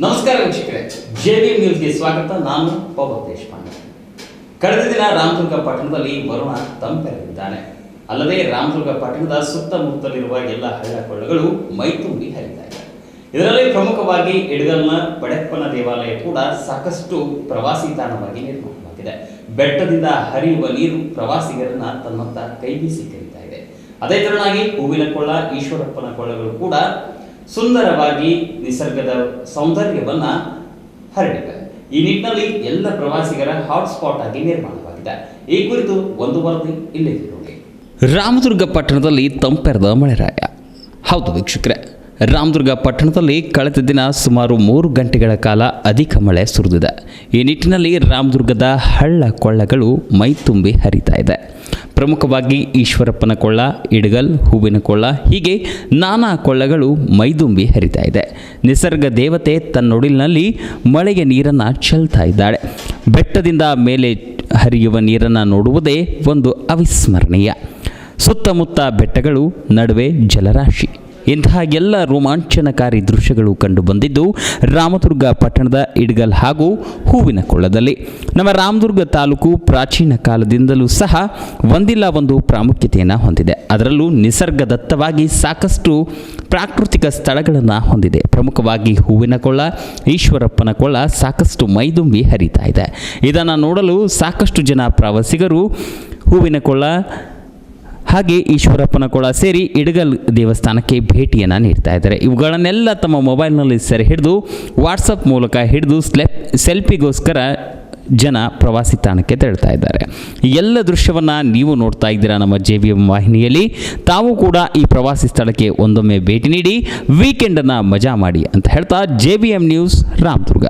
ನಮಸ್ಕಾರ ವೀಕ್ಷಕರೇ ಜೆವಿ ನ್ಯೂಸ್ಗೆ ಸ್ವಾಗತ. ನಾನು ಪವನ್ ದೇಶಪಾಂಡೆ. ಕಳೆದ ದಿನ ರಾಮದುರ್ಗ ಪಟ್ಟಣದಲ್ಲಿ ವರುಣ ತಂಪೆರೆದಿದ್ದಾನೆ ಅಲ್ಲದೆ ರಾಮದುರ್ಗ ಪಟ್ಟಣದ ಸುತ್ತಮುತ್ತಲಿರುವ ಎಲ್ಲ ಹಳ್ಳ ಕೊಳ್ಳಗಳು ಮೈತುಂಬಿ ಇದೆ. ಇದರಲ್ಲಿ ಪ್ರಮುಖವಾಗಿ ಇಡಗಲ್ನ ಪಡೆಪ್ಪನ ದೇವಾಲಯ ಕೂಡ ಸಾಕಷ್ಟು ಪ್ರವಾಸಿ ತಾಣವಾಗಿ ನಿರ್ಮಾಣವಾಗಿದೆ. ಬೆಟ್ಟದಿಂದ ಹರಿಯುವ ನೀರು ಪ್ರವಾಸಿಗರನ್ನ ತನ್ನತ್ತ ಕೈ ಬೀಸಿ ಕರೀತಾ ಇದೆ. ಅದೇ ತರನಾಗಿ ಹೂವಿನ ಕೊಳ್ಳ, ಈಶ್ವರಪ್ಪನ ಕೊಳ್ಳಗಳು ಕೂಡ ಸುಂದರವಾಗಿ ನಿಸರ್ಗದ ಸೌಂದರ್ಯವನ್ನ ಹರಡಿದೆ. ಈ ನಿಟ್ಟಿನಲ್ಲಿ ಎಲ್ಲ ಪ್ರವಾಸಿಗರ ಹಾಟ್ಸ್ಪಾಟ್ ಆಗಿ ನಿರ್ಮಾಣವಾಗಿದೆ. ಈ ಕುರಿತು ಒಂದು ವರದಿ ಇಲ್ಲಿದೆ ನೋಡಿ. ರಾಮದುರ್ಗ ಪಟ್ಟಣದಲ್ಲಿ ತಂಪೆರೆದ ಮಳೆರಾಯ. ಹೌದು ವೀಕ್ಷಕರೇ, ರಾಮದುರ್ಗ ಪಟ್ಟಣದಲ್ಲಿ ಕಳೆದ ದಿನ ಸುಮಾರು ಮೂರು ಗಂಟೆಗಳ ಕಾಲ ಅಧಿಕ ಮಳೆ ಸುರಿದಿದೆ. ಈ ನಿಟ್ಟಿನಲ್ಲಿ ರಾಮದುರ್ಗದ ಹಳ್ಳ ಕೊಳ್ಳಗಳು ಮೈತುಂಬಿ ಹರಿತಾ ಇದೆ. ಪ್ರಮುಖವಾಗಿ ಈಶ್ವರಪ್ಪನ ಕೊಳ್ಳ, ಇಡಗಲ್, ಹೂವಿನ ಕೊಳ್ಳ, ಹೀಗೆ ನಾನಾ ಕೊಳ್ಳಗಳು ಮೈದುಂಬಿ ಹರಿತಾ ಇದೆ. ನಿಸರ್ಗ ದೇವತೆ ತನ್ನೊಡಿಲಿನಲ್ಲಿ ಮಳೆಗೆ ನೀರನ್ನು ಚೆಲ್ತಾ ಇದ್ದಾಳೆ. ಬೆಟ್ಟದಿಂದ ಮೇಲೆ ಹರಿಯುವ ನೀರನ್ನು ನೋಡುವುದೇ ಒಂದು ಅವಿಸ್ಮರಣೀಯ. ಸುತ್ತಮುತ್ತ ಬೆಟ್ಟಗಳು, ನಡುವೆ ಜಲರಾಶಿ. ಇಂತಹ ಎಲ್ಲ ರೋಮಾಂಚನಕಾರಿ ದೃಶ್ಯಗಳು ಕಂಡು ಬಂದಿದ್ದು ರಾಮದುರ್ಗ ಪಟ್ಟಣದ ಇಡ್ಗಲ್ ಹಾಗೂ ಹೂವಿನ ಕೊಳ್ಳದಲ್ಲಿ. ನಮ್ಮ ರಾಮದುರ್ಗ ತಾಲೂಕು ಪ್ರಾಚೀನ ಕಾಲದಿಂದಲೂ ಸಹ ಒಂದಿಲ್ಲ ಒಂದು ಪ್ರಾಮುಖ್ಯತೆಯನ್ನು ಹೊಂದಿದೆ. ಅದರಲ್ಲೂ ನಿಸರ್ಗದತ್ತವಾಗಿ ಸಾಕಷ್ಟು ಪ್ರಾಕೃತಿಕ ಸ್ಥಳಗಳನ್ನು ಹೊಂದಿದೆ. ಪ್ರಮುಖವಾಗಿ ಹೂವಿನ ಕೊಳ್ಳ, ಈಶ್ವರಪ್ಪನ ಕೊಳ್ಳ ಸಾಕಷ್ಟು ಮೈದುಂಬಿ ಹರಿತಾ ಇದೆ. ಇದನ್ನು ನೋಡಲು ಸಾಕಷ್ಟು ಜನ ಪ್ರವಾಸಿಗರು ಹೂವಿನ ಕೊಳ್ಳ ಹಾಗೆ ಈಶ್ವರಪ್ಪನ ಕೊಳ ಸೇರಿ ಇಡಗಲ್ ದೇವಸ್ಥಾನಕ್ಕೆ ಭೇಟಿಯನ್ನು ನೀಡ್ತಾ ಇದ್ದಾರೆ. ಇವುಗಳನ್ನೆಲ್ಲ ತಮ್ಮ ಮೊಬೈಲ್ನಲ್ಲಿ ಸೆರೆ ಹಿಡಿದು ವಾಟ್ಸಪ್ ಮೂಲಕ ಹಿಡಿದು ಸ್ಲೆಪ್, ಸೆಲ್ಫಿಗೋಸ್ಕರ ಜನ ಪ್ರವಾಸಿ ತಾಣಕ್ಕೆ ತೆರಳ್ತಾ ಇದ್ದಾರೆ. ಎಲ್ಲ ದೃಶ್ಯವನ್ನು ನೀವು ನೋಡ್ತಾ ಇದ್ದೀರಾ ನಮ್ಮ ಜೆ ಬಿ ಎಂ ವಾಹಿನಿಯಲ್ಲಿ. ತಾವು ಕೂಡ ಈ ಪ್ರವಾಸಿ ಸ್ಥಳಕ್ಕೆ ಒಂದೊಮ್ಮೆ ಭೇಟಿ ನೀಡಿ, ವೀಕೆಂಡನ್ನು ಮಜಾ ಮಾಡಿ ಅಂತ ಹೇಳ್ತಾ J B M news, Ramdurg.